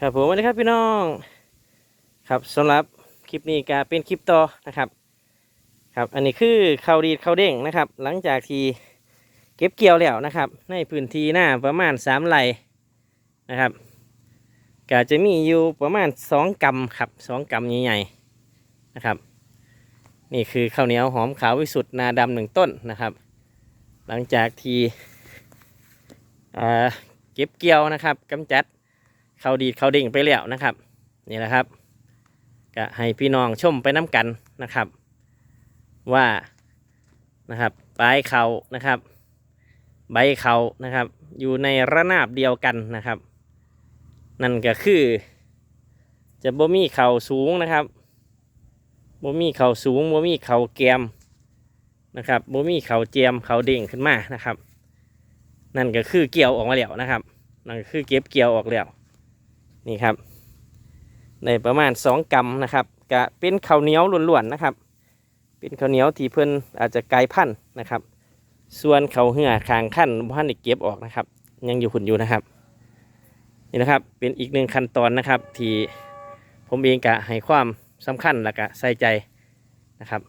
ครับผมสวัสดีครับพี่น้องครับสำหรับคลิปนี้ก็เป็นคลิปต่อนะครับครับอันนี้คือข้าวดีดข้าวเด้งนะครับ หลังจากที่เก็บเกี่ยวแล้วนะครับ ในพื้นที่หน้าประมาณสามไร่นะครับก็จะมีอยู่ประมาณสองกำครับสองกำใหญ่ๆนะครับ นี่คือข้าวเหนียวหอมขาววิสุทธ์นาดำหนึ่งต้นนะครับ หลังจากที่เก็บเกี่ยวนะครับกำจัด เขาดีดเขาดิ่งไปแล้วนะครับ นี่แหละครับก็ให้พี่น้องชมไปน้ำกันนะครับ ว่านะครับปลายเขานะครับ ใบเขานะครับ อยู่ในระนาบเดียวกันนะครับ นั่นก็คือ จะบ่มีเข่าสูงนะครับบ่มีเข่าสูงบ่มีเข่าแกมนะครับบ่มีเขาเจียมเขาเด้งขึ้นมานะครับ นั่นก็คือเกี่ยวออกมาแล้วนะครับ นั่นก็คือเก็บเกี่ยวออกแล้ว นี่ครับในประมาณสองกรัมนะครับกะเป็นข้าวเหนียวล้วนๆนะครับ เป็นข้าวเหนียวที่เพิ่นอาจจะไกลพันธุ์นะครับ ส่วนเขาเหื่อคางขั้นพันธุ์เก็บออกนะครับ ยังอยู่ขุนอยู่นะครับ นี่นะครับเป็นอีกหนึ่งขั้นตอนนะครับ ที่ผมเองกะให้ความสำคัญและกะใส่ใจนะครับ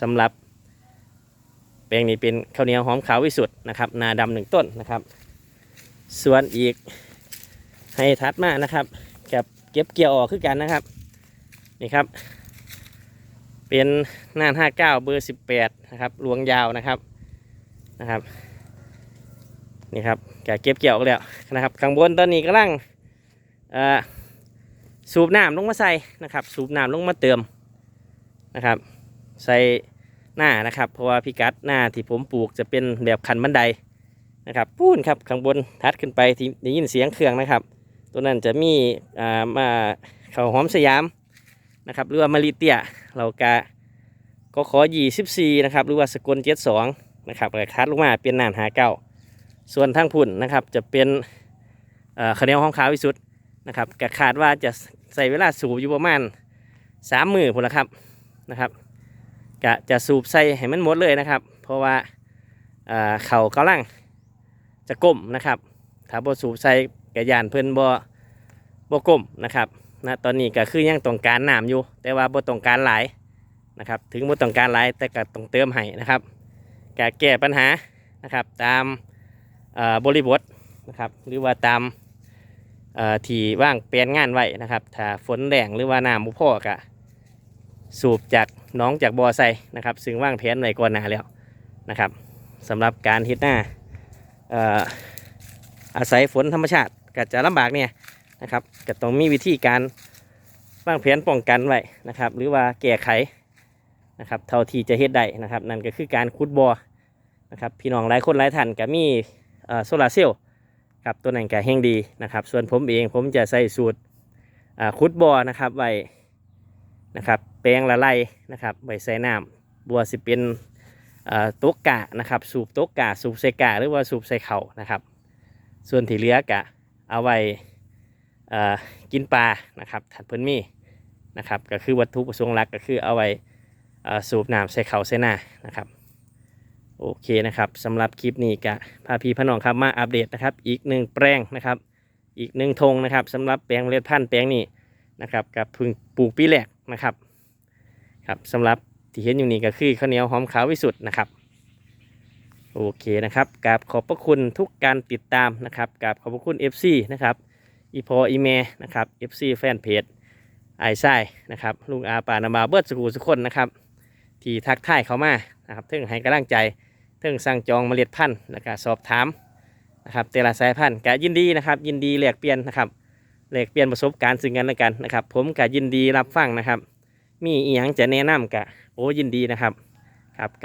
สำหรับแปลงนี้เป็นข้าวเหนียวหอมขาววิสุทธ์นะครับนาดำหนึ่งต้นนะครับ ส่วนอีก ให้ทัดมานะครับกับเก็บเกี่ยวออกคือกันนะครับ นี่ครับ เป็นน่านห้าเก้าเบอร์สิบแปดนะครับลวงยาวนะครับนะครับ นี่ครับแกเก็บเกี่ยวออกแล้วนะครับข้างบนตอนนี้กำลังอ่อสูบน้ำลงมาใส่นะครับ สูบน้ำลงมาเติมนะครับ ใส่หน้านะครับเพราะว่าพิกัดหน้าที่ผมปลูกจะเป็นแบบคันบันไดนะครับพูนครับข้างบนทัดขึ้นไปที่ได้ยินเสียงเครื่องนะครับ ตัวนั้นจะมีอ่ามาเขาวหอมสยามนะครับหรือว่ามาริเตียเรากะก็ขอยี่สิบสี่นะครับหรือว่าสกลเจ็ดสองนะครับแล้วคัดลงมาเป็นนานหาเก้าส่วนทางพุ่นนะครับจะเป็นเอ่อคะแนนห้องขาววิสุทธ์นะครับกะคาดว่าจะใส่เวลาสูบอยู่ประมาณสามมือพุ่นละครับนะครับกะจะสูบใส่ให้มันหมดเลยนะครับ เพราะว่าเอ่อเขากำลังจะก้มนะครับถ้าบ่สูบใส่ กระยานเพิ่นบ่บ่ก้มนะครับนะตอนนี้ก็คือยังต้องการน้ำอยู่ แต่ว่าบ่ต้องการหลายนะครับ ถึงบ่ต้องการหลายแต่ก็ต้องเติมให้นะครับกแก้ปัญหานะครับ ตามบริบทนะครับหรือว่าตามที่ว่างเปลี่ยนงานไว้นะครับ ถ้าฝนแรงหรือว่าน้ำบ่พอก็สูบจากน้องจากบ่อใส่นะครับ ซึ่งว่างแผนไว้ก่อนหน้าแล้วนะครับสำหรับการเฮ็ดหน้าอาศัยฝนธรรมชาติ ก็จะลำบากเนี่ยนะครับก็ต้องมีวิธีการวางแผนป้องกันไว้นะครับ หรือว่าแก้ไขนะครับเท่าที่จะเฮ็ดได้นะครับ นั่นก็คือการขุดบ่อนะครับพี่น้องหลายคนหลายท่านก็มีโซลาร์เซลล์ครับตัวนั้นก็แห้งดีนะครับ ส่วนผมเองผมจะใส่สูตรอ่าขุดบ่อนะครับไว้นะครับแปลงละไลนะครับไว้ใส่น้ำบัวสิเป็นโต๊ะกะนะครับสูบโต๊ะกะสูบใส่กะหรือว่าสูบใส่เข่านะครับ ส่วนที่เหลือกะ เอาไว้กินปลานะครับถัดเพิ่นมีนะครับก็คือวัตถุประสงค์หลักก็คือเอาไว้สูบน้ำใส่เขาใส่หน้านะครับโอเคนะครับสำหรับคลิปนี้กะพาพี่พน้องครับมาอัปเดตนะครับ อีกหนึ่งแปลงนะครับ อีกหนึ่งธงนะครับสำหรับแปลงเมล็ดพันธุ์แปลงนี้นะครับกับพึ่งปลูกปีแรกนะครับครับสำหรับที่เห็นอยู่นี่ก็คือข้าวเหนียวหอมขาววิสุทธ์นะครับ โอเคนะครับกราบขอบพระคุณทุกการติดตามนะครับกราบขอบพระคุณ FC นะครับอีพออีเมนะครับ FC แฟนเพจไอไซนะครับลุงอาปานาบาเบิร์ดสกูสุคนนะครับที่ทักทายเขามานะครับเทิงให้กำลังใจเทิงสั่งจองเมล็ดพันธุ์แล้วก็สอบถามนะครับแต่ละสายพันธุ์ก็ยินดีนะครับ ยินดีแลกเปลี่ยนนะครับแลกเปลี่ยนประสบการณ์ซึ่งกันและกันนะครับ ผมก็ยินดีรับฟังนะครับ มีอีหยังจะแนะนำกะโอ้ยินดีนะครับครับก